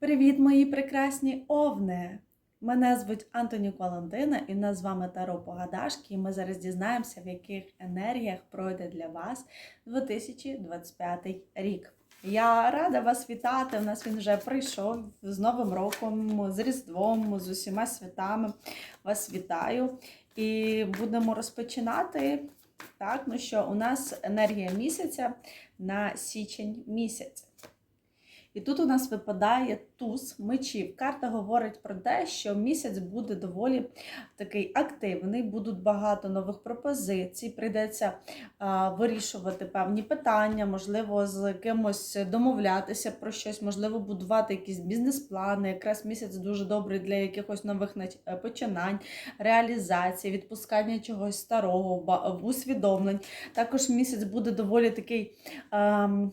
Привіт, мої прекрасні овни! Мене звуть Антоні Валентина, і нас з вами Таро Погадашки. І ми зараз дізнаємося, в яких енергіях пройде для вас 2025 рік. Я рада вас вітати. У нас він вже прийшов з Новим роком, з Різдвом, з усіма святами. Вас вітаю. І будемо розпочинати. Так, ну що, у нас енергія місяця на січень місяць. І тут у нас випадає туз мечів. Карта говорить про те, що місяць буде доволі такий активний, будуть багато нових пропозицій, прийдеться а, вирішувати певні питання, можливо, з кимось домовлятися про щось, можливо, будувати якісь бізнес-плани. Якраз місяць дуже добрий для якихось нових е, починань, реалізації, відпускання чогось старого, усвідомлень. Також місяць буде доволі такий. ем,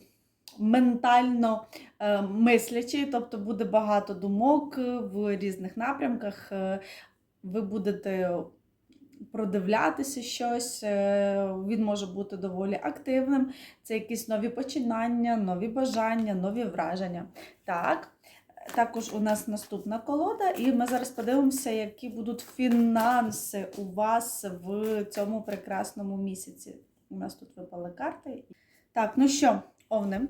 Ментально е, мислячий, тобто буде багато думок е, в різних напрямках. е, Ви будете продивлятися щось, він може бути доволі активним. Це якісь нові починання, нові бажання, нові враження. Так. Також у нас наступна колода, і ми зараз подивимося, які будуть фінанси у вас в цьому прекрасному місяці. У нас тут випали карти. Так, ну що, овни,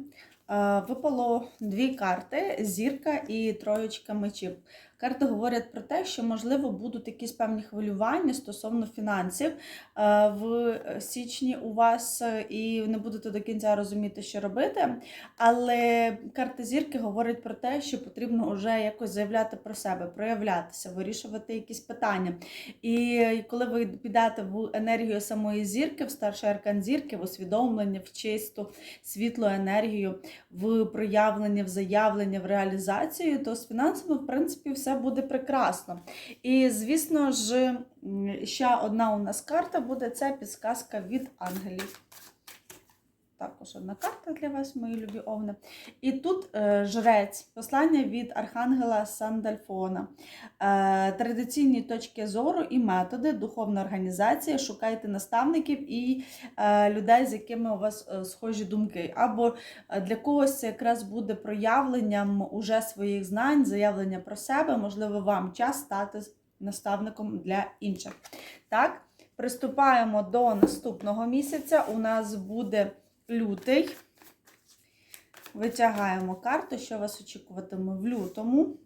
е, випало дві карти: зірка і троєчка мечів. Карти говорять про те, що, можливо, будуть якісь певні хвилювання стосовно фінансів е, в січні у вас, е, і не будете до кінця розуміти, що робити. Але карти зірки говорять про те, що потрібно вже якось заявляти про себе, проявлятися, вирішувати якісь питання. І коли ви підете в енергію самої зірки, в старший аркан зірки, в усвідомлення, в чисту світлу енергію, в проявлення, в заявлення, в реалізацію, то з фінансами, в принципі, все буде прекрасно. І, звісно ж, ще одна у нас карта буде це підсказка від ангелів. Також одна карта для вас, мої любі овни. І тут е, жрець, послання від архангела Сандальфона. Е, традиційні точки зору і методи, духовна організація. Шукайте наставників і е, людей, з якими у вас схожі думки. Або для когось це якраз буде проявленням уже своїх знань, заявлення про себе. Можливо, вам час стати наставником для інших. Так, приступаємо до наступного місяця. У нас буде лютий. Витягаємо карту, що вас очікуватиме в лютому.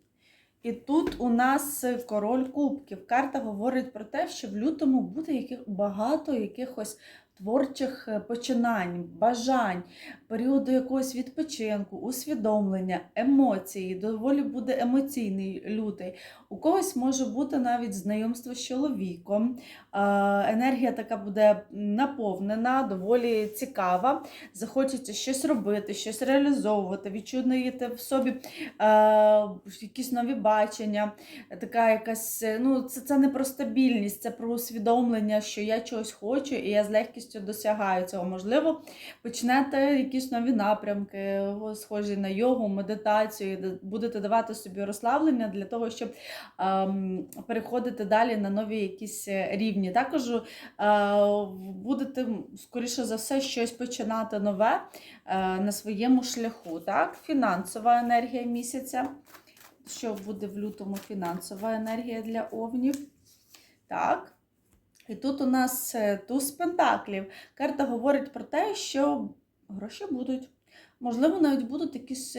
І тут у нас король кубків. Карта говорить про те, що в лютому буде яких, багато якихось творчих е, починань, бажань, періоду якогось відпочинку, усвідомлення, емоції. Доволі буде емоційний лютий. У когось може бути навіть знайомство з чоловіком. Е, Енергія така буде наповнена, доволі цікава. Захочеться щось робити, щось реалізовувати, відчуєте в собі е, якісь нові бачення. Така якась, ну, це, це не про стабільність, це про усвідомлення, що я чогось хочу, і я з легкістю досягаю цього. Можливо, почнете якісь нові напрямки, схожі на йогу, медитацію, де будете давати собі розслаблення для того, щоб ем, переходити далі на нові якісь е, рівні. Також е, будете, скоріше за все, щось починати нове е, на своєму шляху. Так? Фінансова енергія місяця. Що буде в лютому фінансова енергія для овнів? Так. І тут у нас е, туз пентаклів. Карта говорить про те, що гроші будуть. Можливо, навіть будуть якісь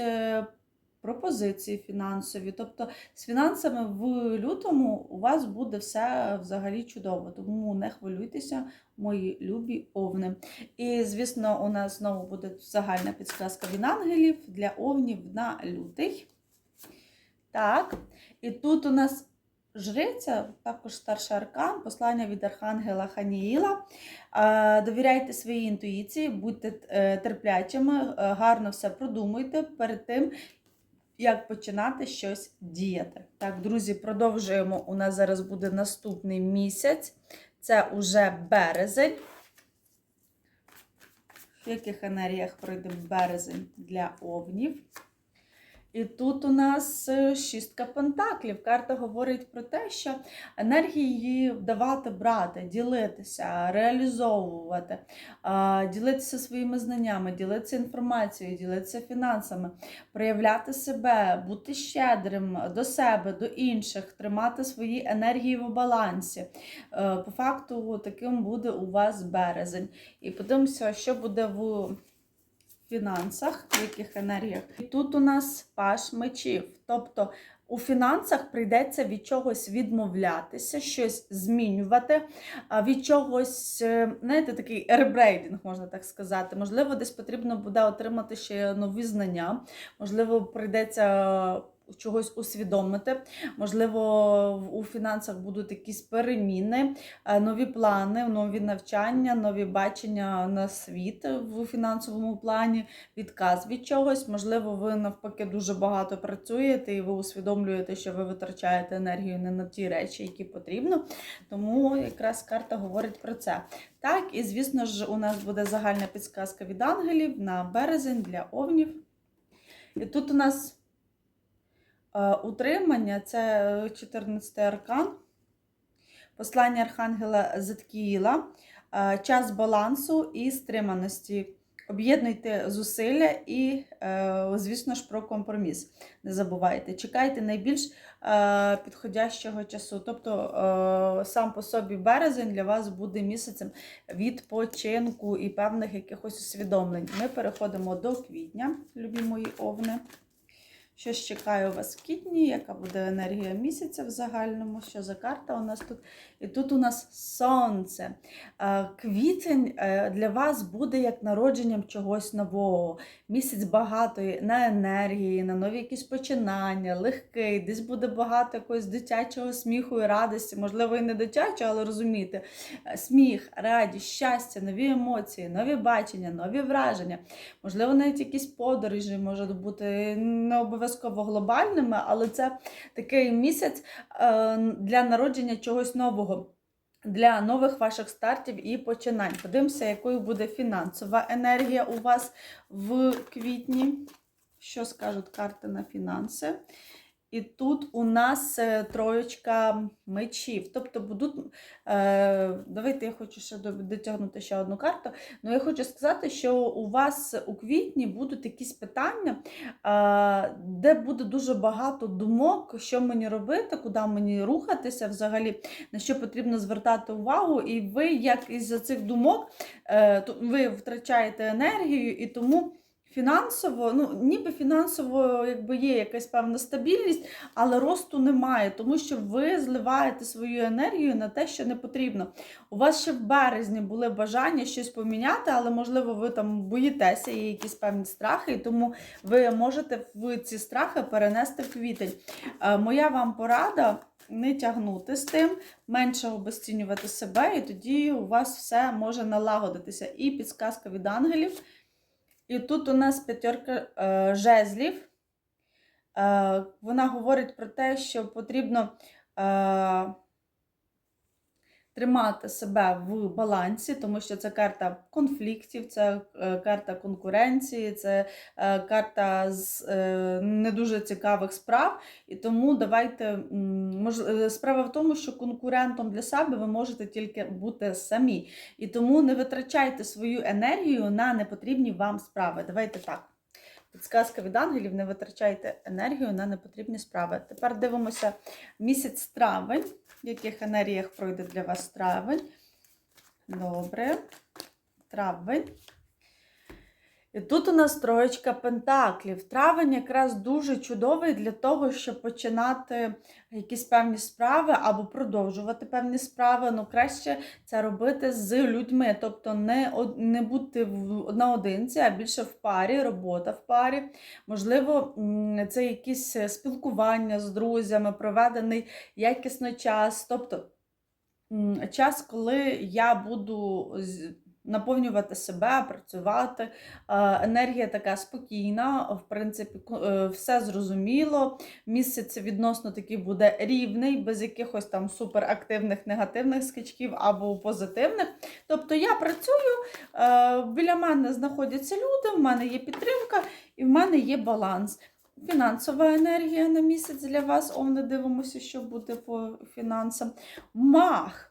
пропозиції фінансові. Тобто з фінансами в лютому у вас буде все взагалі чудово. Тому не хвилюйтеся, мої любі овни. І, звісно, у нас знову буде загальна підсказка від ангелів для овнів на лютий. Так, і тут у нас жриця, також старший аркан, послання від архангела Ханіїла. Довіряйте своїй інтуїції, будьте е, терплячими, е, гарно все продумуйте перед тим, як починати щось діяти. Так, друзі, продовжуємо. У нас зараз буде наступний місяць. Це уже березень. В яких енергіях пройде березень для овнів? І тут у нас е, шістка пентаклів. Карта говорить про те, що енергії давати, брати, ділитися, реалізовувати, ділитися своїми знаннями, ділитися інформацією, ділитися фінансами, проявляти себе, бути щедрим до себе, до інших, тримати свої енергії в балансі. Е, По факту, таким буде у вас березень. І подивимося, що буде в фінансах, в яких енергіях. І тут у нас паш мечів. Тобто у фінансах прийдеться від чогось відмовлятися, щось змінювати, від чогось, е, знаєте, такий ребрейдинг, можна так сказати. Можливо, десь потрібно буде отримати ще нові знання, можливо, прийдеться. Чогось усвідомити, можливо, у фінансах будуть якісь переміни, е, нові плани, нові навчання, нові бачення на світ в фінансовому плані, відказ від чогось. Можливо, ви навпаки дуже багато працюєте і ви усвідомлюєте, що ви витрачаєте енергію не на ті речі, які потрібно. Тому якраз карта говорить про це. Так, і звісно ж, у нас буде загальна підсказка від ангелів на березень для овнів. І тут у нас утримання це 14 аркан. Послання Архангела Заткіїла, е, час балансу і стриманості. Об'єднуйте зусилля і, е, звісно ж, про компроміс. Не забувайте. Чекайте найбільш е, підходящого часу. Тобто, е, сам по собі березень для вас буде місяцем відпочинку і певних якихось усвідомлень. Ми переходимо до квітня, любі мої овни. Що ж чекає у вас в квітні, яка буде енергія місяця в загальному? Що за карта у нас тут? І тут у нас сонце. Квітень е, для вас буде як народженням чогось нового. Місяць багатої на енергії, на нові якісь починання, легкий, десь буде багато якогось дитячого сміху і радості. Можливо, і не дитячого, але розумієте, Е, сміх, радість, щастя, нові емоції, нові бачення, нові враження. Можливо, навіть якісь подорожі можуть бути не обов'язково глобальними, але це такий місяць е, для народження чогось нового. Для нових ваших стартів і починань. Подивимося, якою буде фінансова енергія у вас в квітні. Що скажуть карти на фінанси? І тут у нас е, троєчка мечів. Тобто будуть. Е, давайте я хочу ще дотягнути ще одну карту. Ну, я хочу сказати, що у вас у квітні будуть якісь питання, е, де буде дуже багато думок, що мені робити, куди мені рухатися взагалі, на що потрібно звертати увагу. І ви, як із-за цих думок, ви втрачаєте енергію і тому. Фінансово, ну ніби фінансово якби є якась певна стабільність, але росту немає, тому що ви зливаєте свою енергію на те, що не потрібно. У вас ще в березні були бажання щось поміняти, але можливо ви там боїтеся, є якісь певні страхи, і тому ви можете в ці страхи перенести в квітень. Е, Моя вам порада. Не тягнути з тим, менше обесцінювати себе, і тоді у вас все може налагодитися. І підсказка від ангелів. І тут у нас п'ятерка е, жезлів. Е, вона говорить про те, що потрібно е, тримати себе в балансі, тому що це карта конфліктів, це е, карта конкуренції, це е, карта з е, не дуже цікавих справ. І тому давайте справа в тому, що конкурентом для себе ви можете тільки бути самі. І тому не витрачайте свою енергію на непотрібні вам справи. Давайте так. Підсказка від ангелів, не витрачайте енергію на непотрібні справи. Тепер дивимося місяць травень, в яких енергіях пройде для вас травень. Добре. Травень. І тут у нас троєчка пентаклів. Травень якраз дуже чудовий для того, щоб починати якісь певні справи або продовжувати певні справи. Ну, краще це робити з людьми. Тобто не, не бути наодинці, а більше в парі, робота в парі. Можливо, це якісь е, спілкування з друзями, проведений якісно час. Тобто час, коли я буду наповнювати себе, працювати. Е, Енергія така спокійна, в принципі, е, все зрозуміло. Місяць відносно такий буде рівний, без якихось там суперактивних негативних скачків або позитивних. Тобто я працюю, е, біля мене знаходяться люди, в мене є підтримка і в мене є баланс. Фінансова енергія на місяць для вас. Овни дивимося, що буде по фінансам. Мах.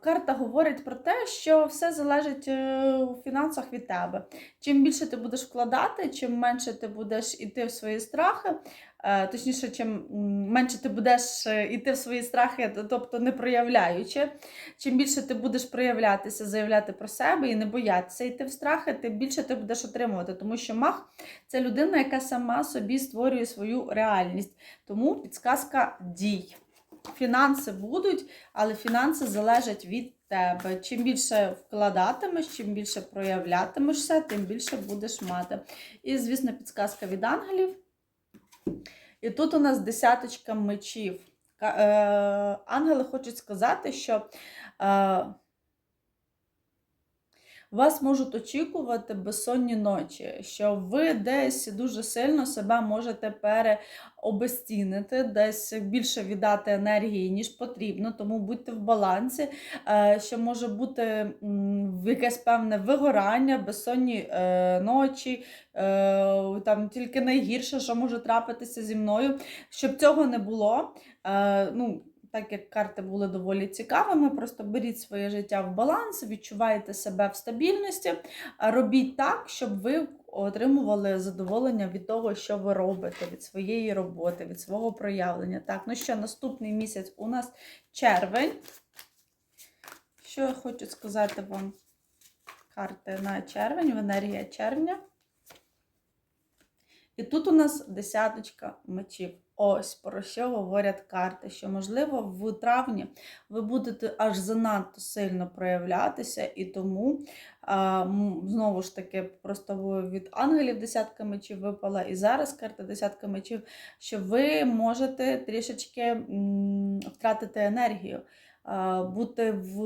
Карта говорить про те, що все залежить е, у фінансах від тебе. Чим більше ти будеш вкладати, чим менше ти будеш іти в свої страхи, е, точніше, чим менше ти будеш е, іти в свої страхи, тобто не проявляючи, чим більше ти будеш проявлятися, заявляти про себе і не боятися йти в страхи, тим більше ти будеш отримувати. Тому що мах це людина, яка сама собі створює свою реальність. Тому підсказка дій. Фінанси будуть, але фінанси залежать від тебе. Чим більше вкладатимеш, чим більше проявлятимешся, тим більше будеш мати. І, звісно, підсказка від ангелів. І тут у нас десяточка мечів. Е, Ангели хочуть сказати, що е, вас можуть очікувати безсонні ночі, що ви десь дуже сильно себе можете переобезцінити, десь більше віддати енергії, ніж потрібно, тому будьте в балансі, е, що може бути якесь певне вигорання, безсонні е, ночі, е, там тільки найгірше, що може трапитися зі мною. Щоб цього не було, ну, так як карти були доволі цікавими, просто беріть своє життя в баланс, відчувайте себе в стабільності, робіть так, щоб ви отримували задоволення від того, що ви робите, від своєї роботи, від свого проявлення. Так, ну що, наступний місяць у нас червень. Що я хочу сказати вам? Карти на червень, енергія червня. І тут у нас десяточка мечів. Ось про що говорять карти, що, можливо, в травні ви будете аж занадто сильно проявлятися, і тому, знову ж таки, просто від ангелів десятка мечів випала, і зараз карта десятка мечів, що ви можете трішечки втратити енергію. А, Бути в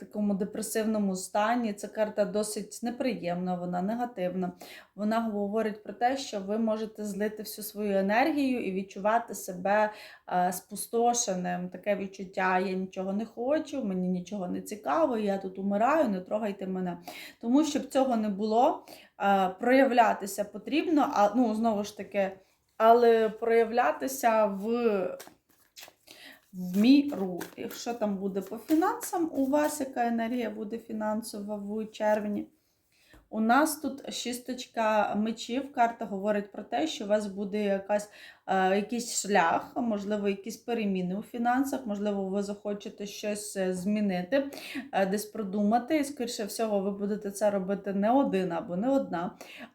такому депресивному стані. Ця карта досить неприємна, вона негативна. Вона говорить про те, що ви можете злити всю свою енергію і відчувати себе е, спустошеним. Таке відчуття: я нічого не хочу, мені нічого не цікаво, я тут умираю, не трогайте мене. Тому щоб цього не було, е, проявлятися потрібно, а ну знову ж таки, але проявлятися в. В міру, якщо там буде по фінансам, у вас яка енергія буде фінансова в червні? У нас тут шісточка мечів. Карта говорить про те, що у вас буде якась, якийсь шлях, можливо, якісь переміни у фінансах, можливо, ви захочете щось е, змінити, е, десь продумати. І, скоріше всього, ви будете це робити не один або не одна.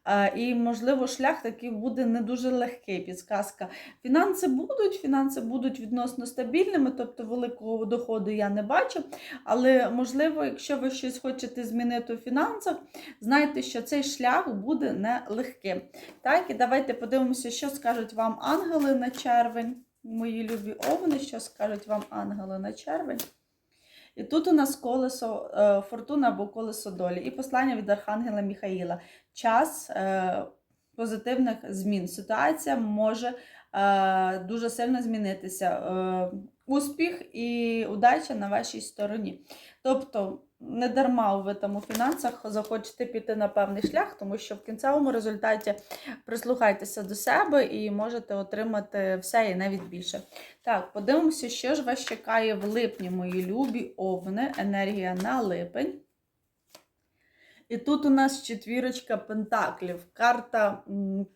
Е, і, можливо, шлях такий буде не дуже легкий. Підсказка. Фінанси будуть, фінанси будуть відносно стабільними, тобто великого доходу я не бачу. Але, можливо, якщо ви щось хочете змінити у фінансах, знайте, що цей шлях буде нелегким. Так, і давайте подивимося, що скажуть вам ангели на червень. Мої любі овни, що скажуть вам ангели на червень. І тут у нас колесо е, фортуна або колесо долі. І послання від Архангела Міхаїла. Час е, позитивних змін. Ситуація може е, дуже сильно змінитися. Успіх і удача на вашій стороні. Тобто, не дарма ви там у фінансах захочете піти на певний шлях, тому що в кінцевому результаті прислухайтеся до себе і можете отримати все і навіть більше. Так, подивимося, що ж вас чекає в липні, мої любі овни, енергія на липень. І тут у нас четвірочка пентаклів, карта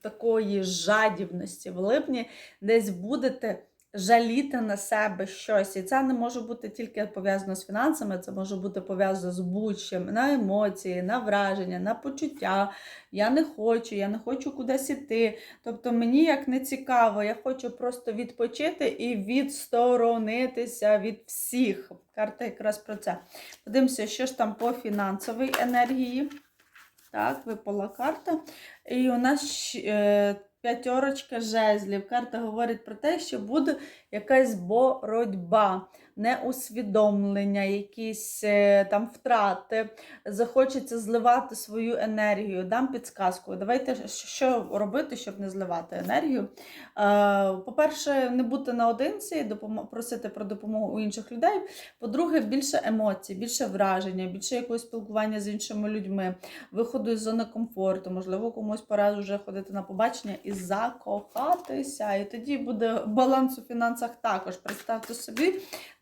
такої жадібності в липні, десь будете жаліти на себе щось. І це не може бути тільки пов'язано з фінансами, це може бути пов'язано з будь-чим, на емоції, на враження, на почуття. Я не хочу, я не хочу кудись іти. Тобто мені як не цікаво, я хочу просто відпочити і відсторонитися від всіх. Карта якраз про це. Подивимося, що ж там по фінансовій енергії. Так, випала карта. І у нас е, п'ятерочка жезлів. Карта говорить про те, що буде якась боротьба. Неусвідомлення, якісь е, там втрати, захочеться зливати свою енергію. Дам підсказку. Давайте що робити, щоб не зливати енергію. Е, По-перше, не бути наодинці, просити про допомогу у інших людей. По-друге, більше емоцій, більше враження, більше якогось спілкування з іншими людьми, виходу із зони комфорту, можливо, комусь пора вже ходити на побачення і закохатися. І тоді буде баланс у фінансах також. Представте собі,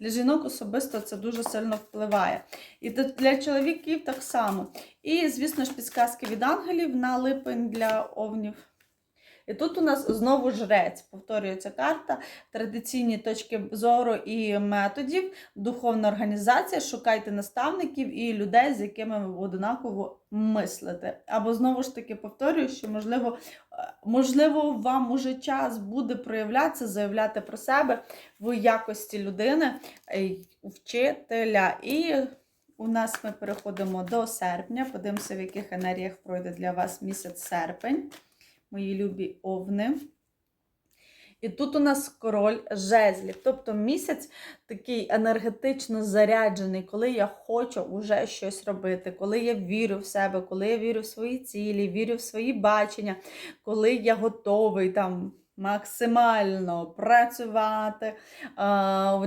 для жінок особисто це дуже сильно впливає. І для- чоловіків так само. І, звісно ж, підсказки від ангелів на липень для овнів. І тут у нас знову жрець, повторюється карта, традиційні точки зору і методів, духовна організація. Шукайте наставників і людей, з якими ви однаково мислите. Або знову ж таки повторюю, що можливо, е, можливо, вам уже час буде проявлятися, заявляти про себе в якості людини, е, вчителя. І у нас ми переходимо до серпня. Подивимося, в яких енергіях пройде для вас місяць серпень мої любі овни. І тут у нас король жезлів. Тобто місяць такий енергетично заряджений, коли я хочу вже щось робити, коли я вірю в себе, коли я вірю в свої цілі, вірю в свої бачення, коли я готовий там. Максимально працювати.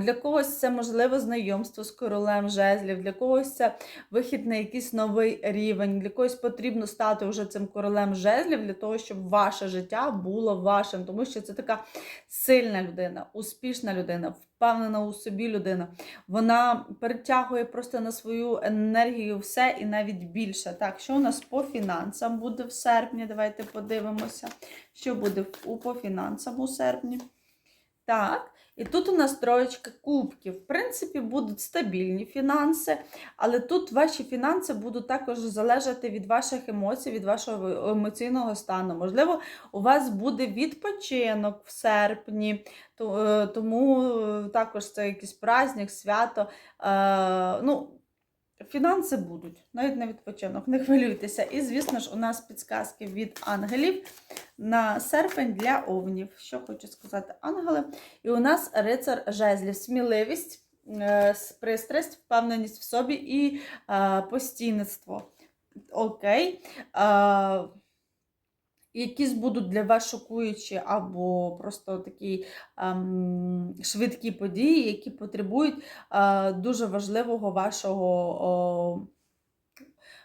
Для когось це можливо знайомство з королем жезлів, для когось це вихід на якийсь новий рівень. Для когось потрібно стати вже цим королем жезлів для того, щоб ваше життя було вашим, тому що це така сильна людина, успішна людина, впевнена у собі людина. Вона перетягує просто на свою енергію все і навіть більше. Так, що у нас по фінансам буде в серпні? Давайте подивимося, що буде по фінансам у серпні. Так, і тут у нас троєчка кубків. В принципі, будуть стабільні фінанси, але тут ваші фінанси будуть також залежати від ваших емоцій, від вашого емоційного стану. Можливо, у вас буде відпочинок в серпні, е, тому е, також це якийсь праздник, свято. Е, Ну, Фінанси будуть, навіть на відпочинок, не хвилюйтеся. І, звісно ж, у нас підсказки від ангелів на серпень для овнів. Що хочу сказати ангели. І у нас рицар жезлів, сміливість, е, пристрасть, впевненість в собі і е, постійництво. Окей. Е, Якісь будуть для вас шокуючі або просто такі ем, швидкі події, які потребують е, дуже важливого вашого о,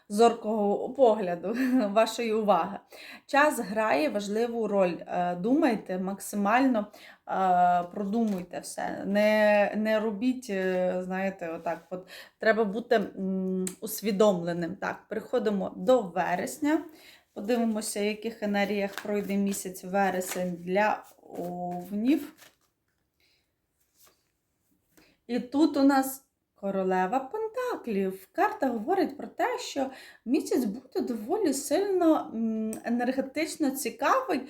зоркого погляду, вашої уваги. Час грає важливу роль. Е, Думайте максимально е, продумуйте все. Не, не робіть, е, знаєте, отак. От, треба бути усвідомленим. Так, переходимо до вересня. Подивимося, в яких енергіях пройде місяць вересень для овнів. І тут у нас королева Пентаклів. Карта говорить про те, що місяць буде доволі сильно енергетично цікавий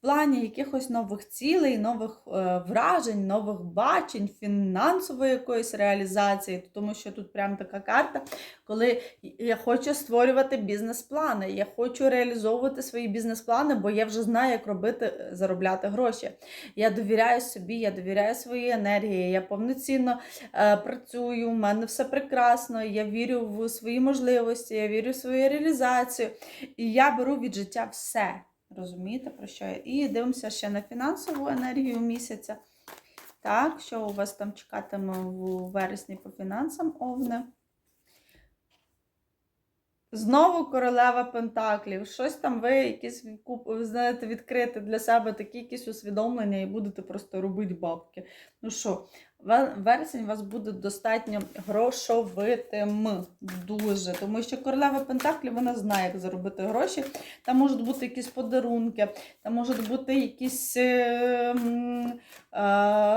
в плані якихось нових цілей, нових е, вражень, нових бачень, фінансової якоїсь реалізації, тому що тут прям така карта, коли я хочу створювати бізнес-плани, я хочу реалізовувати свої бізнес-плани, бо я вже знаю, як робити, е, заробляти гроші. Я довіряю собі, я довіряю своїй енергії, я повноцінно е, працюю, у мене все прекрасно, я вірю в свої можливості, я вірю в свою реалізацію. І я беру від життя все. Розумієте, про що? І дивимося ще на фінансову енергію місяця. Так, що у вас там чекатиме в вересні по фінансам овне? Знову королева Пентаклів. Щось там ви якісь знаєте, відкрити для себе такі якісь усвідомлення і будете просто робити бабки. Ну що, вересень у вас буде достатньо грошовитим. Дуже. Тому що королева Пентаклів вона знає, як заробити гроші. Там можуть бути якісь подарунки, там можуть бути якісь е, е,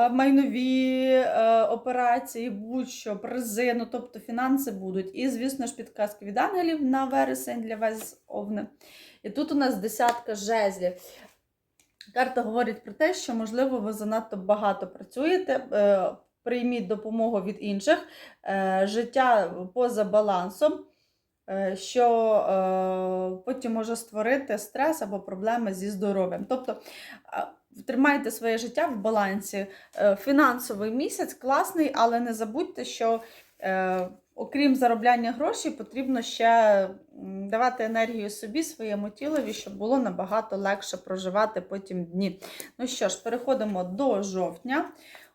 майнові е, операції, будь-що, призи, ну тобто фінанси будуть. І, звісно ж, підказки від ангелів на вересень для вас овни. І тут у нас десятка жезлів. Карта говорить про те, що, можливо, ви занадто багато працюєте. е, Прийміть допомогу від інших, е, життя поза балансом, е, що потім може створити стрес або проблеми зі здоров'ям. Тобто, тримайте своє життя в балансі. Фінансовий місяць класний, але не забудьте, що окрім заробляння грошей, потрібно ще давати енергію собі, своєму тілові, щоб було набагато легше проживати потім дні. Ну що ж, переходимо до жовтня.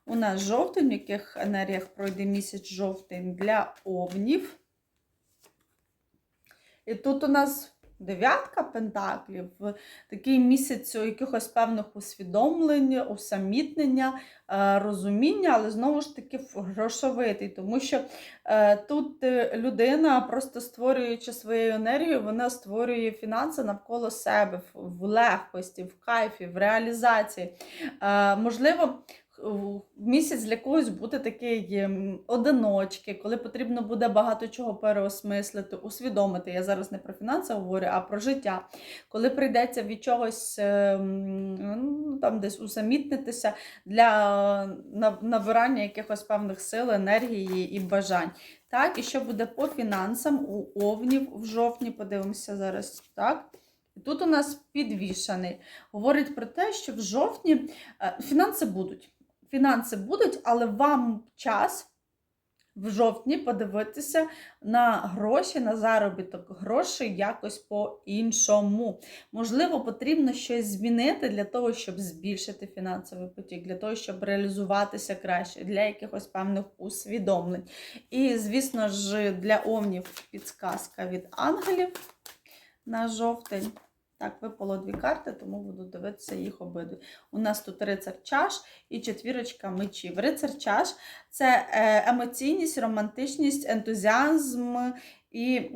У нас жовтень, в яких енергіях пройде місяць жовтень для овнів. І тут у нас дев'ятка пентаклів, такий місяць якихось певних усвідомлень, усамітнення, е, розуміння, але знову ж таки грошовитий, тому що е, тут е, людина, просто створюючи свою енергію, вона створює фінанси навколо себе в- легкості, в кайфі, в реалізації. Можливо, місяць для когось буде такий ем, одиночки, коли потрібно буде багато чого переосмислити, усвідомити. Я зараз не про фінанси говорю, а про життя. Коли прийдеться від чогось ем, ну, там десь усамітнитися для набирання якихось певних сил, енергії і бажань. Так, і що буде по фінансам у овнів в жовтні, подивимося зараз. Так. Тут у нас підвішаний. Говорить про те, що в жовтні е, фінанси будуть. Фінанси будуть, але вам час в жовтні подивитися на гроші, на заробіток грошей якось по-іншому. Можливо, потрібно щось змінити для того, щоб збільшити фінансовий потік, для того, щоб реалізуватися краще, для якихось певних усвідомлень. І, звісно ж, для овнів підсказка від ангелів на жовтень. Так, випало дві карти, тому буду дивитися їх обидві. У нас тут рицар чаш і четвірочка мечів. Рицар чаш це е, емоційність, романтичність, ентузіазм і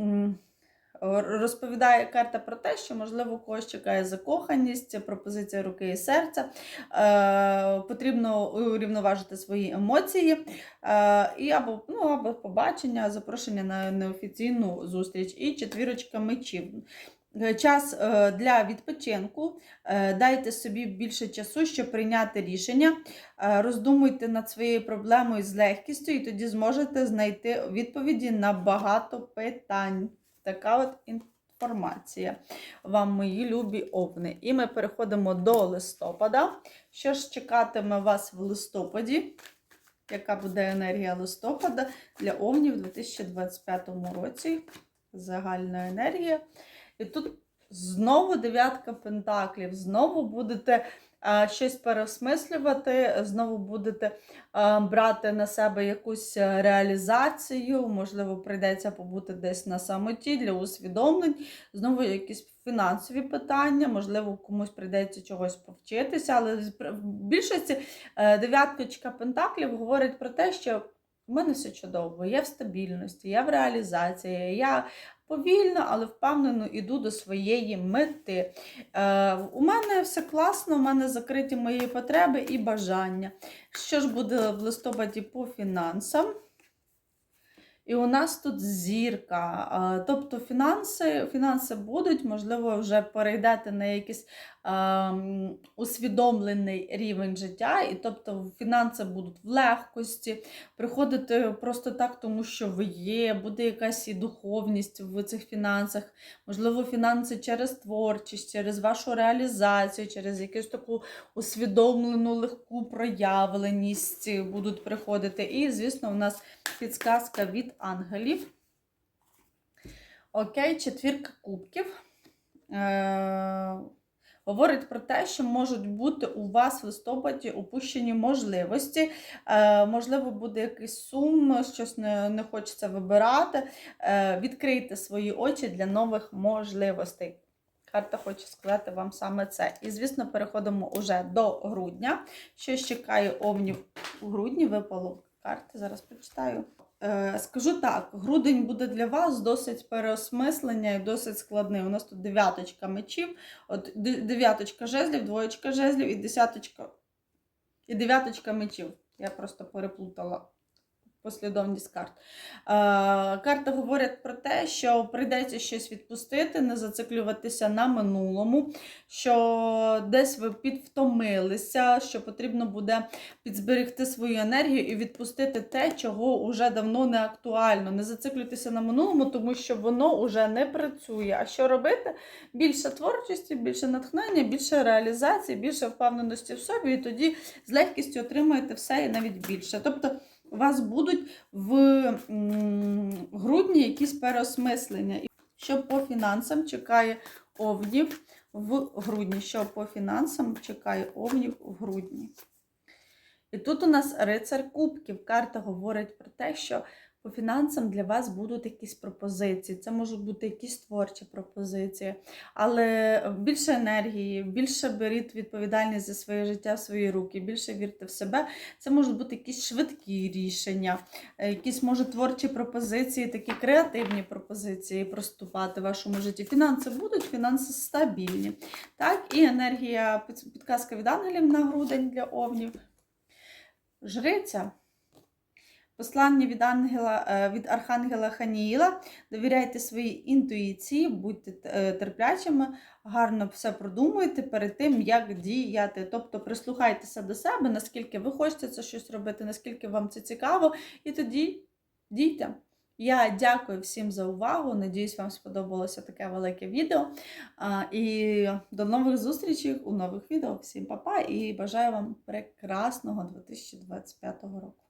розповідає карта про те, що, можливо, когось чекає закоханість, пропозиція руки і серця. Е, потрібно урівноважити свої емоції е, і або, ну, або побачення, запрошення на неофіційну зустріч. І четвірочка мечів. Е, Час е, для відпочинку. Е, Дайте собі більше часу, щоб прийняти рішення. Роздумуйте над своєю проблемою з легкістю, і тоді зможете знайти відповіді на багато питань. Така от інформація вам, мої любі овни. І ми переходимо до листопада. Що ж чекатиме вас в листопаді? Яка буде енергія листопада для овнів у 2025 році? Загальна енергія. І тут знову дев'ятка пентаклів, знову будете щось переосмислювати, знову будете брати на себе якусь е, реалізацію, можливо, прийдеться побути десь на самоті для усвідомлень, знову якісь фінансові питання, можливо, комусь прийдеться чогось повчитися, але в більшості е, дев'яточка пентаклів говорить про те, що в мене все чудово, я в стабільності, я в реалізації, я повільно, але впевнено йду до своєї мети. Е, у мене все класно, у мене закриті мої потреби і бажання. Що ж буде в листопаді по фінансам? І у нас тут зірка. Е, Тобто фінанси, фінанси будуть, можливо, вже перейдете на якийсь ем, усвідомлений рівень життя, і тобто фінанси будуть в легкості, приходити просто так, тому що ви є, буде якась і духовність в цих фінансах, можливо, фінанси через творчість, через вашу реалізацію, через якусь таку усвідомлену легку проявленість будуть приходити. І, звісно, у нас підсказка від ангелів. Окей, четвірка кубків. Говорить про те, що можуть бути у вас в листопаді упущені можливості. Е, можливо, буде якийсь сум, щось не, хочеться вибирати. Е, відкрийте свої очі для нових можливостей. Карта хоче сказати вам саме це. І, звісно, переходимо уже до грудня. Що чекає овнів у грудні? Випало карти, зараз прочитаю. Е, Скажу так, грудень буде для вас досить переосмислення і досить складний. У нас тут дев'яточка мечів, от дев'яточка жезлів, двоєчка жезлів і десяточка і дев'яточка мечів. Я просто переплутала послідовність карт. Е, карти говорять про те, що прийдеться щось відпустити, не зациклюватися на минулому, що десь ви підвтомилися, що потрібно буде підзберегти свою енергію і відпустити те, чого вже давно не актуально. Не зациклюйтеся на минулому, тому що воно вже не працює. А що робити? Більше творчості, більше натхнення, більше реалізації, більше впевненості в собі, і тоді з легкістю отримаєте все і навіть більше. Тобто у вас будуть в грудні якісь переосмислення. Що по фінансам чекає овнів в грудні? Що по фінансам чекає овнів в грудні? І тут у нас рицар кубків. Карта говорить про те, що по фінансам для вас будуть якісь пропозиції. Це можуть бути якісь творчі пропозиції, але більше енергії, більше беріть відповідальність за своє життя в свої руки, більше вірте в себе. Це можуть бути якісь швидкі рішення, е, якісь може творчі пропозиції, такі креативні пропозиції проступати в вашому житті. Фінанси будуть, фінанси стабільні. Так, і енергія, підказка від ангелів на грудень для овнів. Жриця. Послання від ангела е, від архангела Ханіїла. Довіряйте своїй інтуїції, будьте е, терплячими, гарно все продумуйте перед тим, як діяти. Тобто прислухайтеся до себе, наскільки ви хочете це щось робити, наскільки вам це цікаво, і тоді дійте. Я дякую всім за увагу. Надіюсь, вам сподобалося таке велике відео. І до нових зустрічей у нових відео. Всім па-па і бажаю вам прекрасного 2025 року.